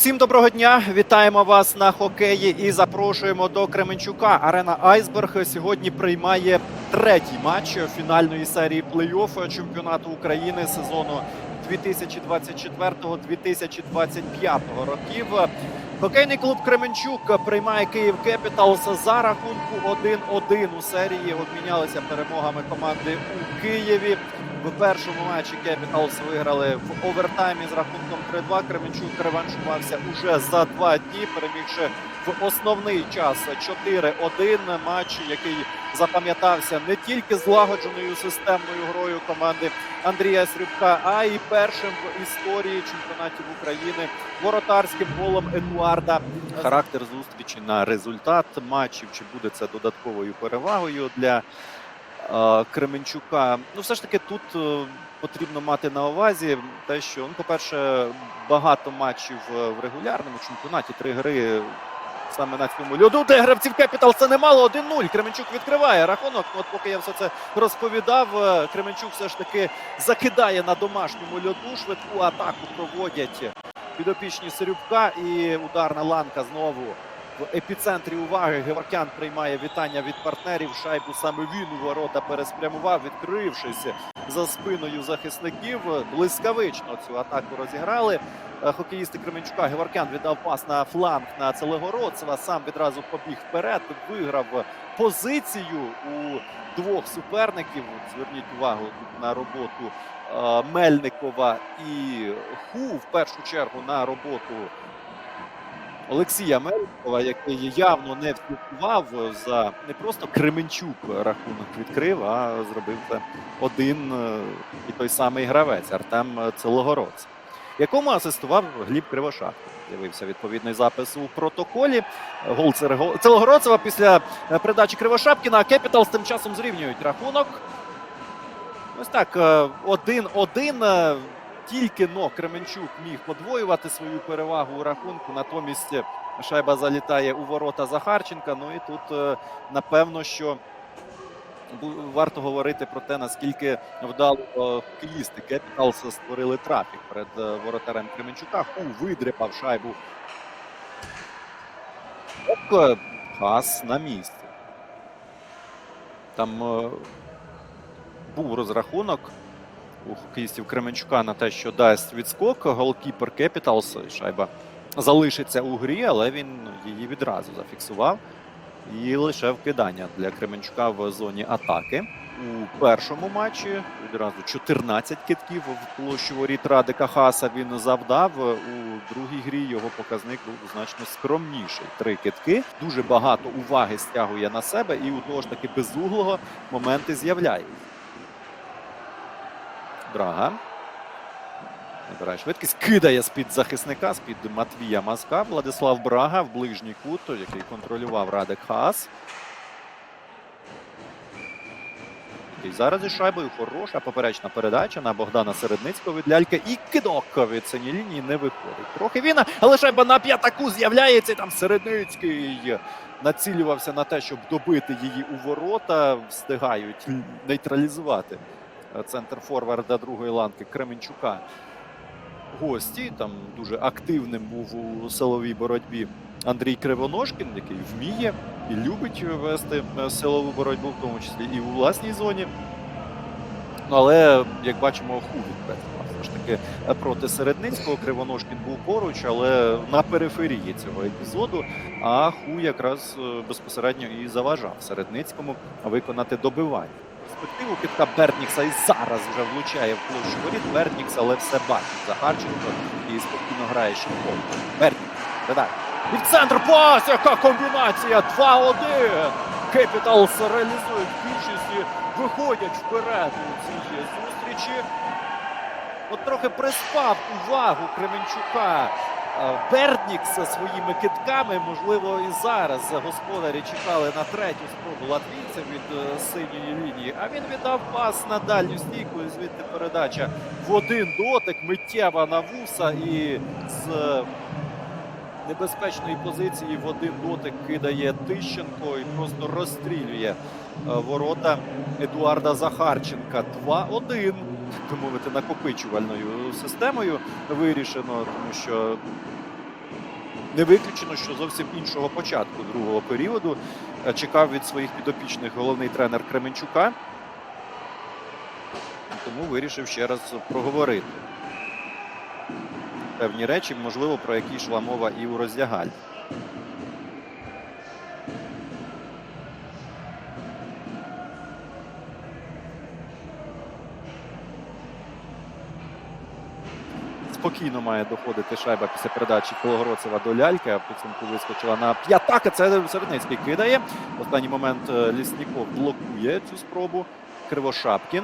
Усім доброго дня! Вітаємо вас на хокеї і запрошуємо до Кременчука. Арена Айсберг сьогодні приймає третій матч фінальної серії плей-офф чемпіонату України сезону 2024-2025 років. Хокейний клуб Кременчук приймає Київ Кепіталс за рахунку 1-1 у серії. Обмінялися перемогами команди у Києві. В першому матчі Кепіталс виграли в овертаймі з рахунком 3-2. Кременчук реваншувався уже за два дні, перемігши в основний час 4-1. Матч, який запам'ятався не тільки злагодженою системною грою команди Андрія Срібка, а й першим в історії чемпіонатів України воротарським голом Едуарда. Характер зустрічі на результат матчів. Чи буде це додатковою перевагою для Кременчука? Ну, все ж таки, тут е, потрібно мати на увазі те, що, ну, по-перше, багато матчів е, в регулярному чемпіонаті, три гри. Саме на цьому льоду, де гравців Кепітал це немало 1-0. Кременчук відкриває рахунок. Ну, От поки я все це розповідав, е, Кременчук все ж таки закидає на домашньому льоду. Швидку атаку проводять підопічні Серюбка і ударна ланка знову в епіцентрі уваги. Геворкян приймає вітання від партнерів. Шайбу саме він у ворота переспрямував, відкрившись за спиною захисників. Блискавично цю атаку розіграли. Е, Хокеїсти Кременчука Геворкян віддав пас на фланг на Целегородцева. Сам відразу побіг вперед, виграв позицію у двох суперників. Зверніть увагу на роботу е, Мельникова і Ху в першу чергу на роботу Олексія Мельникова, який явно не вслідкував за не просто Кременчук рахунок відкрив, а зробив це один е, і той самий гравець Артем Целогородцев, якому асистував Гліб Кривошап. З'явився відповідний запис у протоколі. Гол Целогородцева після е, передачі Кривошапкіна. А Кепіталс тим часом зрівнюють рахунок. Ось так, е, один-один. е, Тільки но Кременчук міг подвоювати свою перевагу у рахунку. Натомість е, шайба залітає у ворота Захарченка. Ну і тут, е, напевно, що варто говорити про те, наскільки вдало е, хокеїсти Кепіталс створили трафік перед воротарем Кременчука. Ху видряпав шайбу. Ок, Хас на місці. Там був розрахунок у хокеїстів Кременчука на те, що дасть відскок. Голкіпер Кепіталс. Шайба залишиться у грі, але він її відразу зафіксував. І лише вкидання для Кременчука в зоні атаки. У першому матчі відразу 14 китків в площу воріт Радика Хаса він завдав. У другій грі його показник був значно скромніший. Три китки. Дуже багато уваги стягує на себе, і у того ж таки безуглого моменти з'являються. Драга. Набирає швидкість. Кидає з-під захисника, з-під Матвія Маска. Владислав Брага в ближній кут, який контролював Радик Хас. І зараз із шайбою хороша поперечна передача на Богдана Середницького від ляльки. І кидок від синій лінії не виходить. Трохи він, але шайба на п'ятаку з'являється. Там Середницький націлювався на те, щоб добити її у ворота. Встигають нейтралізувати центр форварда другої ланки Кременчука. Гості там дуже активним був у силовій боротьбі Андрій Кривоножкін, який вміє і любить вести е, силову боротьбу, в тому числі і у власній зоні. Ну, але, як бачимо, ху відпрацював. Все ж таки е, проти Середницького Кривоножкін був поруч, але на периферії цього епізоду. А ху якраз е, безпосередньо і заважав Середницькому виконати добивання. Перспективу підка Бернікса і зараз вже влучає в площу воріт. Бернікс, але все бачить Захарченко і спокійно грає Шевков. Бернікс, додає. І в центр пас, яка комбінація! 2-1! Кепіталс реалізують більшість і виходять вперед у цій зустрічі. От трохи приспав увагу Кременчука. Е, Бернікс зі своїми китками, можливо, і зараз господарі чекали на третю спробу латвійця від е, синьої лінії. А він віддав пас на дальню стійку, і звідти передача в один дотик, миттєва на вуса і з небезпечної позиції в один дотик кидає Тищенко і просто розстрілює е, ворота Едуарда Захарченка. 2-1. Так мовити, накопичувальною системою вирішено, тому що не виключено, що зовсім іншого початку другого періоду е, чекав від своїх підопічних головний тренер Кременчука. Тому вирішив ще раз проговорити певні речі, можливо, про які йшла мова і у роздягальні. Спокійно має доходити шайба після передачі Кологородцева до ляльки. Підсумку вискочила на п'ятака. Це Середницький кидає. Останній момент е, Лісніков блокує цю спробу. Кривошапкін.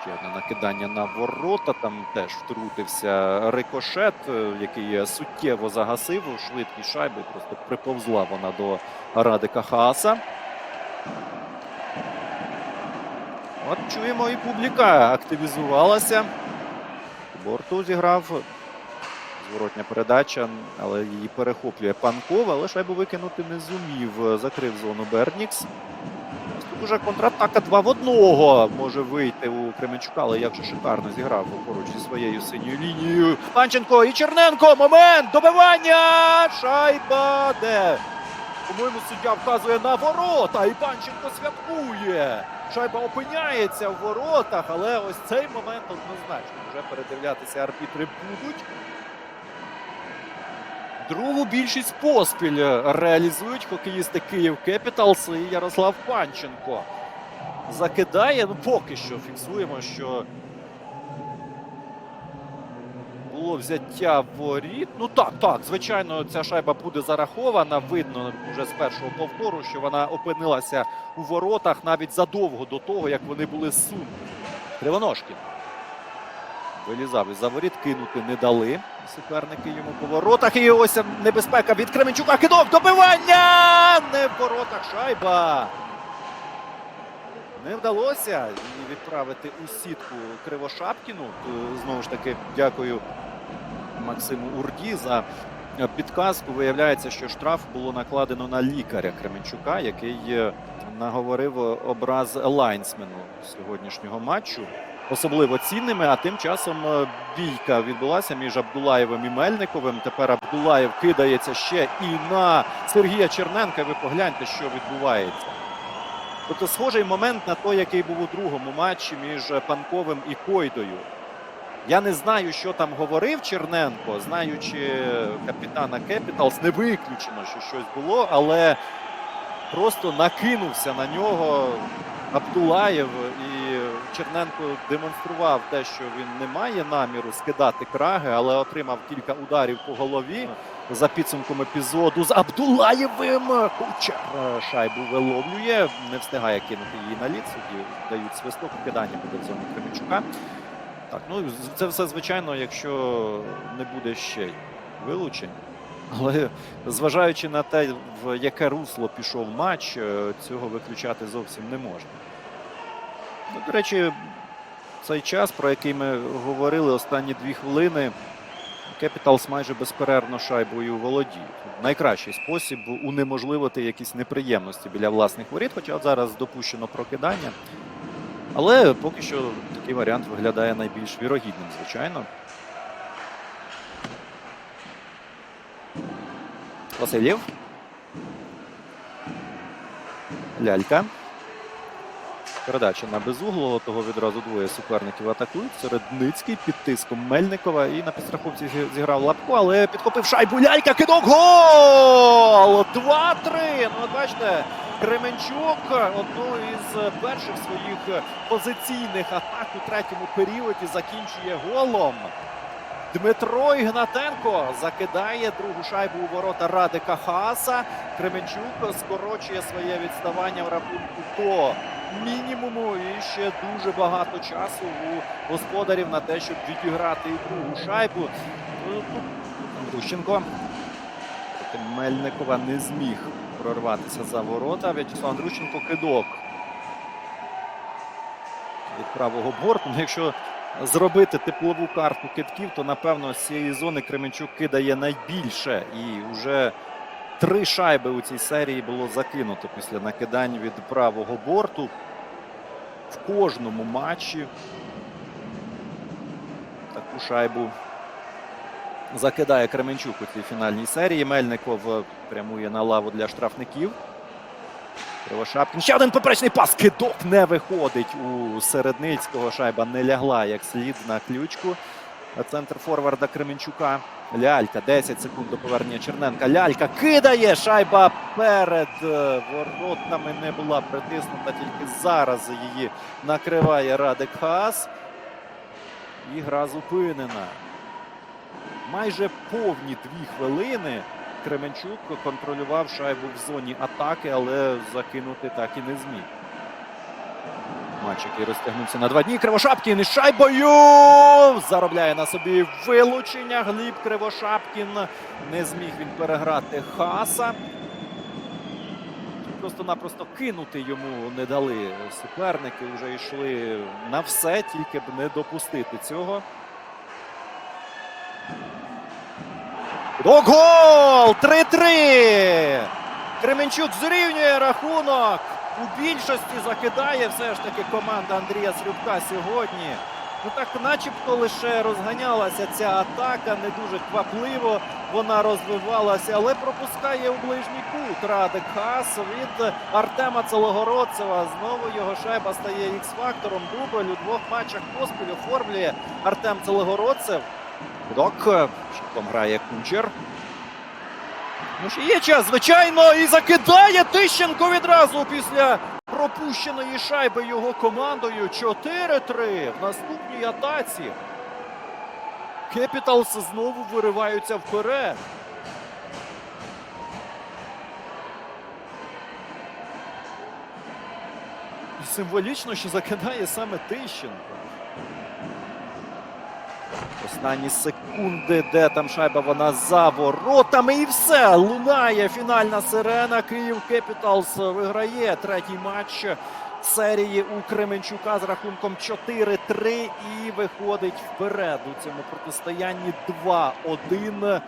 Ще одне накидання на ворота. Там теж втрутився рикошет, е, який суттєво загасив швидкість шайби. Просто приповзла вона до Радика Хааса. От чуємо, і публіка активізувалася. Борту зіграв. Зворотня передача, але її перехоплює Панков, але шайбу викинути не зумів. Закрив зону Бернікс. Тут уже контратака 2 в 1 може вийти у Кременчука, але як же шикарно зіграв поруч зі своєю синьою лінією. Панченко і Черненко. Момент! Добивання! Шайба де? По-моєму, суддя вказує на ворота, і Панченко святкує. Шайба опиняється в воротах, але ось цей момент однозначно вже передивлятися арбітри будуть. Другу більшість поспіль реалізують хокеїсти Київ Кепіталс і Ярослав Панченко. Закидає, ну поки що фіксуємо, що взяття воріт. Ну так, так, звичайно, ця шайба буде зарахована. Видно вже з першого повтору, що вона опинилася у воротах навіть задовго до того, як вони були зсунуті. Кривоножкін. Вилізав із за воріт, кинути не дали. Суперники йому по воротах. І ось небезпека від Кременчука. Кидок добивання! Не в воротах шайба. Не вдалося відправити у сітку Кривошапкіну. Е, Знову ж таки, дякую Максиму Урді за е, підказку. Виявляється, що штраф було накладено на лікаря Кременчука, який е, наговорив образ лайнсмену сьогоднішнього матчу. Особливо цінними, а тим часом е, бійка відбулася між Абдулаєвим і Мельниковим. Тепер Абдулаєв кидається ще і на Сергія Черненка. Ви погляньте, що відбувається. Тобто схожий момент на той, який був у другому матчі між Панковим і Койдою. Я не знаю, що там говорив Черненко, знаючи капітана Кепіталс, не виключено, що щось було, але просто накинувся на нього Абдулаєв і Черненко демонстрував те, що він не має наміру скидати краги, але отримав кілька ударів по голові за підсумком епізоду з Абдулаєвим. Кучер шайбу виловлює, не встигає кинути її на лід. Дають свисток, кидання буде в зоні Кременчука. Так, ну це все звичайно, якщо не буде ще вилучень. Але зважаючи на те, в яке русло пішов матч, е, цього виключати зовсім не можна. Ну, до речі, цей час, про який ми говорили останні дві хвилини, Кепіталс майже безперервно шайбою володіє. Найкращий спосіб унеможливити якісь неприємності біля власних воріт, хоча зараз допущено прокидання. Але поки що такий варіант виглядає найбільш вірогідним, звичайно. Васильєв. Лялька. Передача на безуглого, того відразу двоє суперників атакують. Середницький під тиском Мельникова і на підстраховці зіграв Лапко, але підхопив шайбу. Лялька, кидок, гол! 2-3. Ну, от бачите, Кременчук одну із перших своїх позиційних атак у третьому періоді закінчує голом. Дмитро Ігнатенко закидає другу шайбу у ворота Радика Хааса. Кременчук скорочує своє відставання в рахунку до мінімуму і ще дуже багато часу у господарів на те, щоб відіграти другу шайбу. Ну, тут Андрущенко проти Мельникова не зміг прорватися за ворота. В'ячеслав Андрущенко кидок від правого борту. Ну, Якщо зробити теплову карту китків, то напевно з цієї зони Кременчук кидає найбільше. І вже три шайби у цій серії було закинуто після накидань від правого борту. В кожному матчі таку шайбу закидає Кременчук у цій фінальній серії. Мельников е, прямує на лаву для штрафників. Кривошапкін. Ще один поперечний пас. Кидок не виходить у Середницького. Шайба не лягла як слід на ключку. Центр форварда Кременчука. Лялька. 10 секунд до повернення Черненка. Лялька кидає. Шайба перед е, воротами не була притиснута. Тільки зараз її накриває Радик Хаас. І гра зупинена. Майже повні дві хвилини Кременчук контролював шайбу в зоні атаки, але закинути так і не зміг. Матч, який розтягнувся на два дні. Кривошапкін із шайбою заробляє на собі вилучення. Гліб Кривошапкін не зміг він переграти Хаса. Просто-напросто кинути йому не дали суперники. Вже йшли на все, тільки б не допустити цього. Кидок, гол! 3-3! Кременчук зрівнює рахунок. У більшості закидає все ж таки команда Андрія Срюбка сьогодні. Ну так, начебто, лише розганялася ця атака, не дуже квапливо вона розвивалася, але пропускає у ближній кут Радик Хас від Артема Целогородцева. Знову його шайба стає ікс-фактором. Дубль у двох матчах поспіль оформлює Артем Целогородцев. Кидок. Щитком грає Кунчер. Ну ж є час, звичайно, і закидає Тищенко відразу після пропущеної шайби його командою. 4-3 в наступній атаці. Кепіталс знову вириваються вперед. Символічно, що закидає саме Тищенко. Останні секунди, де там шайба вона за воротами, і все. Лунає фінальна сирена. Київ Кепіталс виграє третій матч серії у Кременчука з рахунком 4-3 і виходить вперед у цьому протистоянні 2-1.